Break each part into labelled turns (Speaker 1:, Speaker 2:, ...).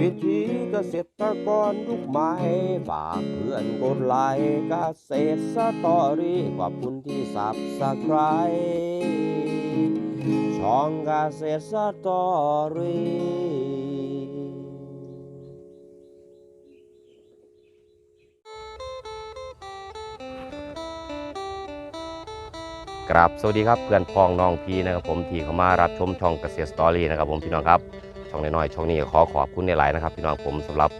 Speaker 1: วิธีเกษตรกรยุคใหม่ฝากเพื่อนกดไลค์เกษตรสตอรี่ขอบคุณที่สับสไครช่องเกษตรสตอรี่ครับสวัสดีครับเพื่อนพ้องน้องพี่นะครับผมที่เข้ามารับชมช่องเกษตรสตอรี่นะครับผมพี่น้องครับ ช่องน้อยๆช่องนี้ขอขอบคุณในหลายๆนะครับ พี่น้องผมสำหรับ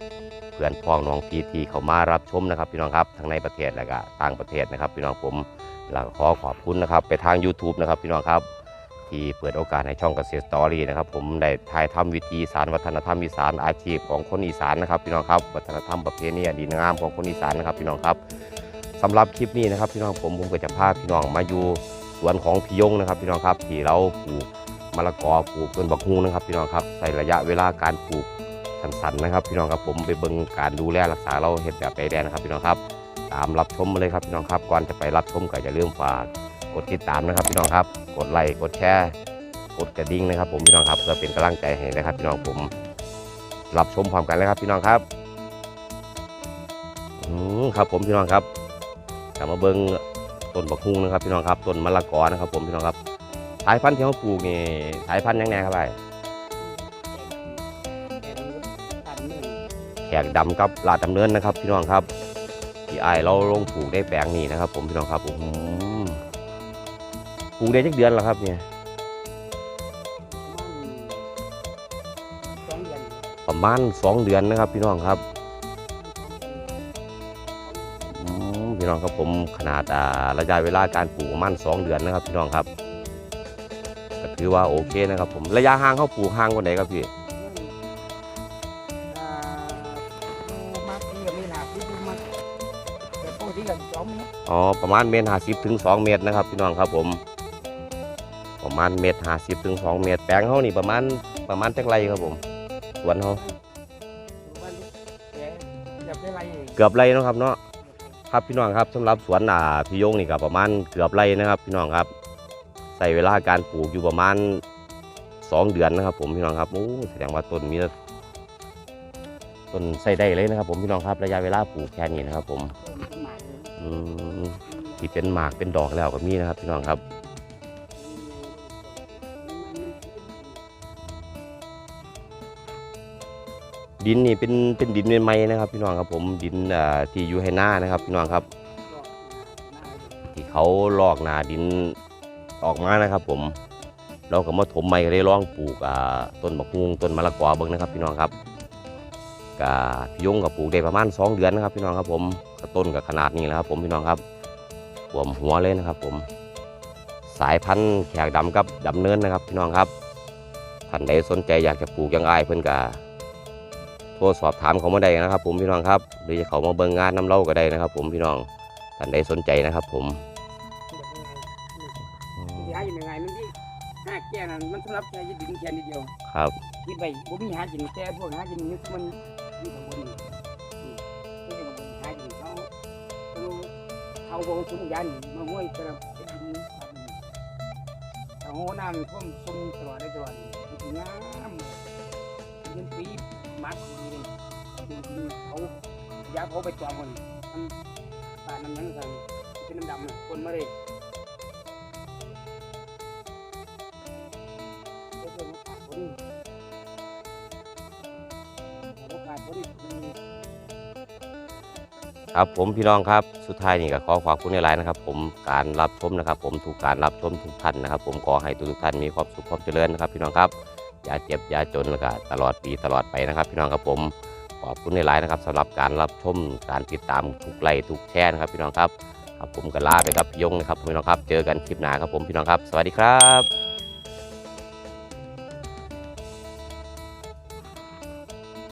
Speaker 1: เพื่อนพ้องน้องพี่ที่เข้ามารับชมนะครับ พี่น้องครับทั้งในประเทศและก็ต่างประเทศนะครับ พี่น้องผมแล้วก็ขอขอบคุณนะครับไปทาง YouTube นะครับ พี่น้องครับที่เปิดโอกาสให้ช่องเกษตรสตอรี่นะครับ ผมได้ถ่ายทำวิธีสารวัฒนธรรมอีสานอาชีพของคนอีสานนะครับ พี่น้องครับวัฒนธรรมประเพณีอดีงามของคนอีสานนะครับ พี่น้องครับสำหรับคลิปนี้นะครับ พี่น้องผมผมก็จะพาพี่น้องมาอยู่สวนของพี่ยงนะครับ พี่น้องครับที่เราปลูก มะละกอปลูกต้นบักฮุงนะครับ พี่น้องครับใส่ระยะเวลาการปลูกสั้นๆนะครับ พี่น้องครับผมไปเบิ่งการดูแลรักษาเราเห็ดแบบใดแดนนะครับพี่น้องครับ ตามรับชมมาเลยครับพี่น้องครับก่อนจะไปรับชมก็อย่าลืมฝากกดติดตามนะครับพี่น้องครับ กดไลค์กดแชร์กดกระดิ่งนะครับ ผมพี่น้องครับเพื่อเป็นกำลังใจให้นะครับ พี่น้องผมรับชมพร้อมกันเลยครับพี่น้องครับอืมครับผมพี่น้องครับกลับมาเบิ่งต้นบักฮุงนะครับ พี่น้องครับต้นมะละกอนะครับ ผมพี่น้องครับายพันธุ์ที่เขาปลูกนี่สายพันธุ์ยังไงครับไอ้แขกดำกับลาดดำเนินนะครับ พี่น้องครับที่ไอเราลงปลูกได้แปลงนี้นะครับ ผมพี่น้องครับอื้อหือปลูกได้จักเดือนแล้วครับเนี่ยประมาณสองเดือนนะครับ พี่น้องครับพี่น้องครับผมขนาดระยะเวลาการปลูกประมาณสองเดือนนะครับ พี่น้องครับ ถือว่าโอเคนะครับผมระยะห่างเขาปลูกห่างกว่าไหนครับพี่
Speaker 2: มักที่ก็ไม่หนาที่มักแต่ปกติก็สองเมตร
Speaker 1: อ๋อประมาณเมตรห้าสิบถึงสองเมตรนะครับพี่น้องครับผม ประมาณเมตรห้าสิบถึงสองเมตรแปลงเขานี่ประมาณประมาณจักไรครับผมสวนเขา
Speaker 2: วันแกจะได้ไรเอง
Speaker 1: เกือบไรเนาะครับเนาะ ครับพี่น้องครับสำหรับสวนอ่าพี่โยงนี่ก็ประมาณเกือบไรนะครับพี่น้องครับ ใส่เวลาการปลูกอยู่ประมาณสองเดือนนะครับ ผมพี่น้องครับโอ้แสดงว่าต้นมีต้นใส่ได้เลยนะครับ ผมพี่น้องครับระยะเวลาปลูกแค่นี้นะครับ ผมที่เป็นหมากเป็นดอกแล้วก็มีนะครับพี่น้องครับดินนี่เป็นเป็นดินใหม่ๆนะครับ พี่น้องครับผมดินที่อยู่ให้หน้านะครับ พี่น้องครับ ที่เขาลอกหนาดิน ออกมานะครับ ผม เราก็มาถมใหม่ก็ได้ลองปลูกต้นบักฮุงต้นมะละกอเบิ้งนะครับ พี่น้องครับกาพี่ยงกับปลูกได้ประมาณสองเดือนนะครับ พี่น้องครับ ผมกต้นกับขนาดนี้แล้วครับ ผมพี่น้องครับหัวมหัวเลยนะครับ ผม สายพันธุ์แขกดำกับดำเนินนะครับ พี่น้องครับท่านใดสนใจอยากจะปลูกยังไงเพื่อนกาโทรสอบถามเขามาได้นะครับ ผมพี่น้องครับ หรือจะเขามาเบิ่งงานน้ำเล่าก็ได้นะครับ ผมพี่น้องท่านใดสนใจนะครับ ผม
Speaker 2: อยู่ยังไงมันที่ห้าแก่นั่นมันสำหรับแค่ยึดดินแค่นิดเดียว
Speaker 1: ครับ
Speaker 2: ยึดไปบ่มีหากินแต่พวกหากินนี่มันอยู่ข้างบนนี่นี่ข้างบนหากินเขาเขาเขาบอกสมุยันมาห้วยกระเป็นดินเขาหัวน้ำท่วมซุ่มตลอดได้ตลอดงามเงินปีมัดดีเลยเขายาเขาไปจองคนมันตาน้ำยังกันเป็นน้ำดำคนมาเลย ค
Speaker 1: รับผมพี่น้องครับสุดท้ายนี่ก็ขอขอบคุณในไลน์นะครับ ผมการรับชมนะครับ ผมทุกการรับชมทุกท่านนะครับ ผมขอให้ทุกท่านมีความสุขความเจริญนะครับ พี่น้องครับอย่าเจ็บอย่าจนแล้วก็ตลอดปีตลอดไปนะครับ พี่น้องครับผมขอบคุณในไลน์นะครับสำหรับการรับชมการติดตามทุกไลค์ทุกแชร์นะครับ พี่น้องครับครับผมก็ลาไปกับยงนะครับพี่น้องครับ เจอกันคลิปหน้าครับผมพี่น้องครับ สวัสดีครับ